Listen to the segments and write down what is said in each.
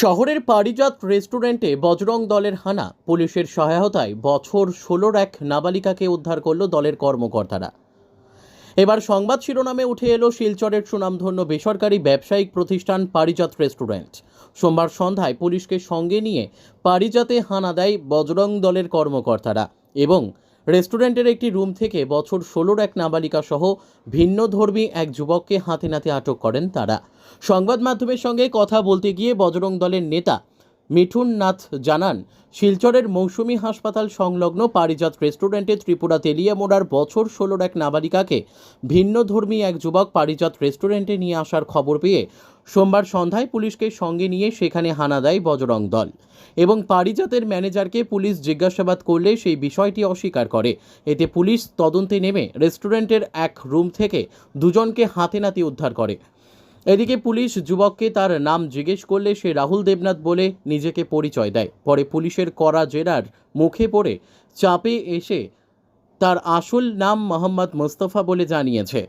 শহরের পারিজাত রেস্টুরেন্টে বজরং দলের হানা, পুলিশের সহায়তায় বছর ষোলোর এক নাবালিকাকে উদ্ধার করল দলের কর্মকর্তারা। এবার সংবাদ শিরোনামে উঠে এলো শিলচরের সুনামধন্য বেসরকারি ব্যবসায়িক প্রতিষ্ঠান পারিজাত রেস্টুরেন্ট। সোমবার সন্ধ্যায় পুলিশকে সঙ্গে নিয়ে পারিজাতে হানা দেয় বজরং দলের কর্মকর্তারা এবং রেস্টুরেন্টের একটি রুম থেকে বছর ষোলোর এক নাবালিকা সহ ভিন্নধর্মী এক যুবককে হাতে নাতে আটক করেন তারা। সংবাদ মাধ্যমের সঙ্গে কথা বলতে গিয়ে বজরং দলের নেতা মিঠুন নাথ জানান, শিলচরের মৌসুমী হাসপাতাল সংলগ্ন পারিজাত রেস্টুরেন্টে ত্রিপুরা তেলিয়ামোড়ার বছর ষোলোর এক নাবালিকাকে ভিন্নধর্মী এক যুবক পারিজাত রেস্টুরেন্টে নিয়ে আসার খবর পেয়ে সোমবার সন্ধ্যায় পুলিশকে সঙ্গে নিয়ে সেখানে হানা দেয় বজরং দল এবং পারিজাতের ম্যানেজারকে পুলিশ জিজ্ঞাসাবাদ করলে সেই বিষয়টি অস্বীকার করে। এতে পুলিশ তদন্তে নেমে রেস্টুরেন্টের এক রুম থেকে দুজনকে হাতে নাতে উদ্ধার করে। এদিকে পুলিশ যুবককে তার নাম জিজ্ঞেস করলে সে রাহুল দেবনাথ বলে নিজেকে পরিচয় দেয়। পরে পুলিশের করা জেরার মুখে পড়ে চাপে এসে তার আসল নাম মোহাম্মদ মোস্তফা বলে জানিয়েছে।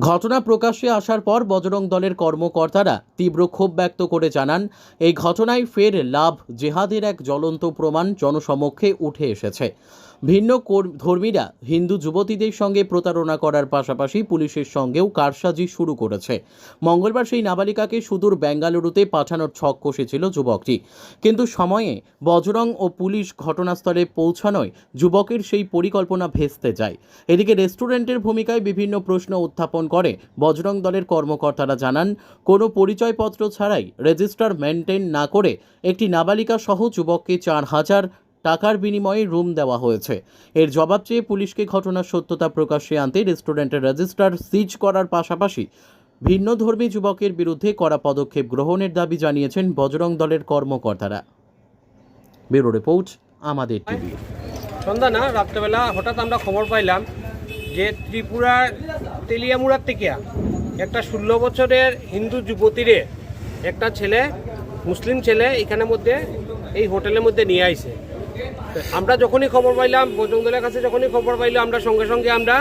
ঘটনা প্রকাশ্যে আসার পর বজরং দলের কর্মকর্তারা তীব্র ক্ষোভ ব্যক্ত করে জানান, এই ঘটনায় ফের লাভ জেহাদের এক জ্বলন্ত প্রমাণ জনসমক্ষে উঠে এসেছে। ভিন্ন ধর্মীরা হিন্দু যুবতীদের সঙ্গে প্রতারণা করার পাশাপাশি পুলিশের সঙ্গেও কারসাজি শুরু করেছে। মঙ্গলবার সেই নাবালিকাকে সুদূর বেঙ্গালুরুতে পাঠানোর ছক কষেছিল যুবকটি। কিন্তু সময়ে বজরং ও পুলিশ ঘটনাস্থলে পৌঁছানোয় যুবকের সেই পরিকল্পনা ভেস্তে যায়। এদিকে রেস্টুরেন্টের ভূমিকায় বিভিন্ন প্রশ্ন উত্থাপন করে বজরং দলের কর্মকর্তারা জানান, কোনো পরিচয়পত্র ছাড়াই রেজিস্টার মেনটেন না করে একটি নাবালিকা সহ যুবককে চার হাজার টাকার বিনিময়ে রুম দেওয়া হয়েছে। এর জবাব চেয়ে পুলিশকে ঘটনার সত্যতা প্রকাশ্যে আনতে রেস্টুরেন্টের রেজিস্টার সিজ করার পাশাপাশি ভিন্নধর্মী যুবকের বিরুদ্ধে কড়া পদক্ষেপ গ্রহণের দাবি জানিয়েছেন বজরং দলের কর্মকর্তারা। ব্যুরো রিপোর্ট, আমাদের টিভি। সন্ধ্যা না, রাত্রেবেলা হঠাৎ আমরা খবর পাইলাম যে ত্রিপুরার তেলিয়ামুড়ার থেকে একটা ষোলো বছরের হিন্দু যুবতীরে একটা ছেলে, মুসলিম ছেলে এখানের মধ্যে, এই হোটেলের মধ্যে নিয়ে আইছে। আমরা যখনই খবর পাইলাম বজরংদলের কাছে যখনই খবর পাইলাম, আমরা সঙ্গে সঙ্গে আমরা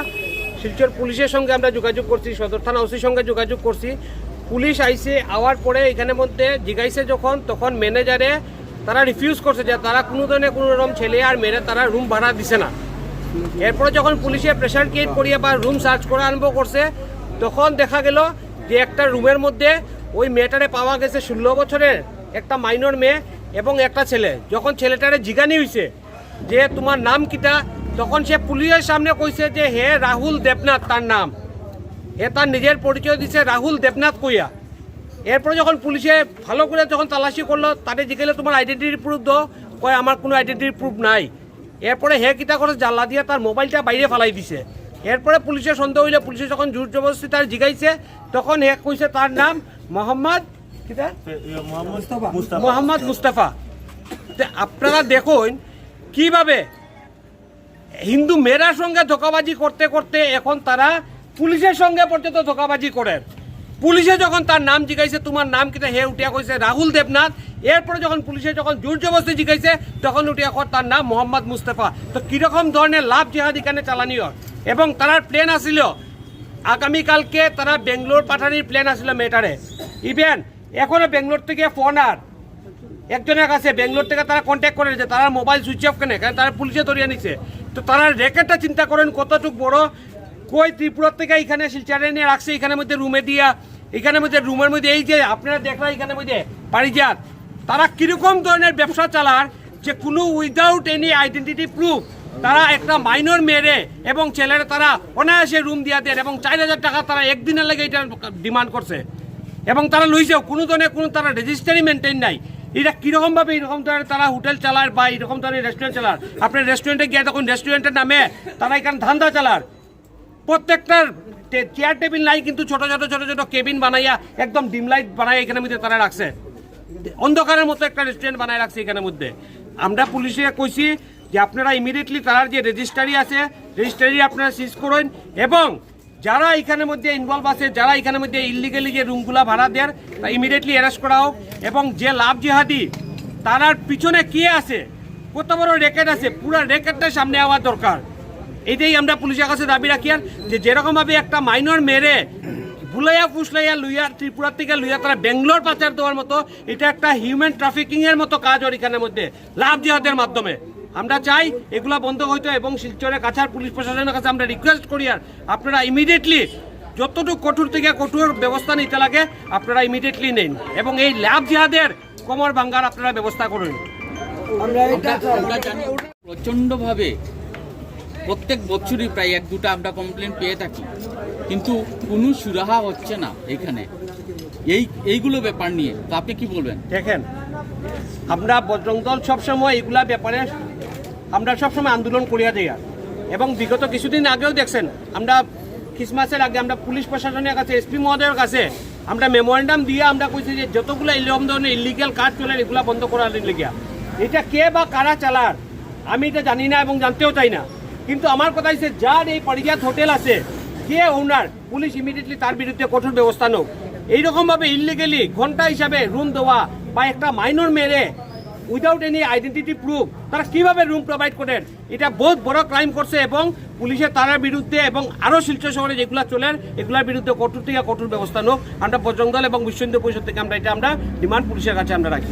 শিলচর পুলিশের সঙ্গে আমরা যোগাযোগ করছি, সদর থানা ওসির সঙ্গে যোগাযোগ করছি। পুলিশ আইসে আওয়ার পরে এখানের মধ্যে জিগাইছে যখন, তখন ম্যানেজারে তারা রিফিউজ করছে যে তারা কোনো ধরনের কোনো রকম ছেলে আর মেয়েরা তারা রুম ভাড়া দিছে না। এরপরে যখন পুলিশে প্রেশার ক্রিয়েট করিয়ে বা রুম সার্চ করা আরম্ভ করছে তখন দেখা গেল যে একটা রুমের মধ্যে ওই মেয়েটারে পাওয়া গেছে ষোলো বছরের একটা মাইনর মেয়ে এবং একটা ছেলে। যখন ছেলেটারে জিগানি হয়েছে যে তোমার নাম কিটা, তখন সে পুলিশের সামনে কইছে যে হে রাহুল দেবনাথ তার নাম। হে তার নিজের পরিচয় দিছে রাহুল দেবনাথ কইয়া। এরপরে যখন পুলিশে ভালো করে যখন তালাশি করল তাদের জিজ্ঞেলে তোমার আইডেন্টিটি প্রুফ দো কয়, আমার কোনো আইডেন্টিটি প্রুফ নাই। এরপরে হে কিতা করে জানলা দিয়ে তার মোবাইলটা বাইরে ফালাই দিছে। এরপরে পুলিশের সন্দেহ হইলে পুলিশে যখন জোর জবরদস্তি তার জিগাইছে তখন হে কইছে তার নাম মোহাম্মদ মোহাম্মদ মুস্তাফা। তে আপনারা দেখুন কীভাবে হিন্দু মেয়েরার সঙ্গে ধোকাবাজি করতে করতে এখন তারা পুলিশের সঙ্গে পর্যন্ত ধোকাবাজি করে। পুলিশে যখন তার নাম জিগাইছে তোমার নাম কিটা হে উঠিয়া কইছে রাহুল দেবনাথ। এরপরে যখন পুলিশে যখন জোর জবস্তি জিগাইছে তখন উঠিয়া কর তার নাম মোহাম্মদ মুস্তাফা। তো কীরকম ধরনের লাভ জেহাদ এখানে চালানি হয়? এবং তারার প্লেন আসিল। আগামীকালকে তারা বেঙ্গলোর পাঠানির প্লেন আসিল মেটারে ইভেন এখনও বেঙ্গলোর থেকে ফোন আর। একজনের কাছে বেঙ্গলোর থেকে তারা কন্ট্যাক্ট করে নিয়েছে। তারা মোবাইল সুইচ অফ কেনে, কারণ তারা পুলিশে ধরিয়ে নিছে। তো তারা রেকেটটা চিন্তা করেন কতটুক বড়। কই ত্রিপুরার থেকে এখানে শিলচারে নিয়ে রাখছে এখানের মধ্যে রুমে দিয়া। এখানের মধ্যে রুমের মধ্যে এই যে আপনারা দেখলেন এখানে মধ্যে পারিজাত। তারা কীরকম ধরনের ব্যবসা চালার যে কোনো উইদাউট এনি আইডেন্টিটি প্রুফ তারা একটা মাইনর মেরে এবং ছেলেরা তারা অনায়াসে রুম দিয়া দেন এবং চার হাজার টাকা তারা একদিনের লেগে এটা ডিমান্ড করছে। এবং তারা লইছেও কোনো ধরনের কোনো তারা রেজিস্টারি মেনটেন নাই। এটা কীরকম ভাবে এরকম ধরনের তারা হোটেল চালার বা এরকম ধরনের রেস্টুরেন্ট চালার? আপনার রেস্টুরেন্টে গিয়ে তখন রেস্টুরেন্টের নামে তারা এখানে ধান্দা চালার। প্রত্যেকটার চেয়ার টেবিল নাই, কিন্তু ছোট ছোট ছোট ছোট কেবিন বানাইয়া একদম ডিম লাইট বানাই এখানের মধ্যে তারা রাখছে। অন্ধকারের মতো একটা রেস্টুরেন্ট বানায় রাখছে এখানের মধ্যে। আমরা পুলিশে কইছি যে আপনারা ইমিডিয়েটলি তার যে রেজিস্ট্রারি আছে রেজিস্ট্রারি আপনারা সিজ করুন এবং যারা এখানের মধ্যে ইনভলভ আছে, যারা এখানের মধ্যে ইলিগালি যে রুমগুলা ভাড়া দেয় তা ইমিডিয়েটলি অ্যারেস্ট করা হোক এবং যে লাভ জিহাদি তার পিছনে কে আছে, কত বড় রেকেট আছে, পুরো রেকেটটা সামনে আওয়া দরকার। এটাই আমরা পুলিশের কাছে দাবি রাখি আর যে যেরকমভাবে একটা মাইনর মেরে, ভুলাইয়া ফুসলাইয়া লুইয়া ত্রিপুরা থেকে লুইয়া তারা বেঙ্গলোর পাচার দেওয়ার মতো, এটা একটা হিউম্যান ট্রাফিকিংয়ের মতো কাজ ওর এখানের মধ্যে লাভ জিহাদের মাধ্যমে। আমরা চাই এগুলা বন্ধ হইতো এবং শিলচরে কাছার পুলিশ প্রশাসনের কাছে আমরা রিকোয়েস্ট করি আর আপনারা ইমিডিয়েটলি যতটুকু কঠোর থেকে কঠোর ব্যবস্থা নিতে লাগে আপনারা ইমিডিয়েটলি নেন এবং এই ল্যাব জিহাদের কোমর ভাঙ্গার আপনারা ব্যবস্থা করুন। প্রচণ্ডভাবে প্রত্যেক বছরই প্রায় এক দুটা আমরা কমপ্লেন পেয়ে থাকি কিন্তু কোনো সুরাহা হচ্ছে না এখানে। এই এইগুলো ব্যাপার নিয়ে। তো আপনি কি বলবেন? দেখেন আমরা বজরং দল সবসময় এগুলা ব্যাপারে আমরা সবসময় আন্দোলন করিয়া যাই এবং বিগত কিছুদিন আগেও দেখছেন, আমরা খ্রিসমাসের আগে আমরা পুলিশ প্রশাসনের কাছে, এসপি মহোদয়ের কাছে আমরা মেমোরেন্ডাম দিয়ে আমরা কইছি যে যতগুলো এরকম ধরনের ইলিগাল কাজ চলে এগুলা বন্ধ করার লেগিয়া। এটা কে বা কারা চালার, আমি এটা জানি না এবং জানতেও চাই না। কিন্তু আমার কথা হচ্ছে যার এই পারিজাত হোটেল আছে কে ওনার পুলিশ ইমিডিয়েটলি তার বিরুদ্ধে কঠোর ব্যবস্থা নোক এইরকমভাবে ইলিগেলি ঘণ্টা হিসাবে রুম দেওয়া বা একটা মাইনর মেরে উইদাউট এনি আইডেন্টিটি প্রুফ তারা কীভাবে রুম প্রোভাইড করেন এটা বহুত বড় ক্রাইম করছে এবং পুলিশের তারার বিরুদ্ধে এবং আরও শিলচর শহরে যেগুলো চলেন এগুলোর বিরুদ্ধে কঠোর থেকে কঠোর ব্যবস্থা নোক আমরা বজরং দল এবং বিশ্ব হিন্দু পরিষদ থেকে আমরা এটা আমরা ডিমান্ড পুলিশের কাছে আমরা রাখি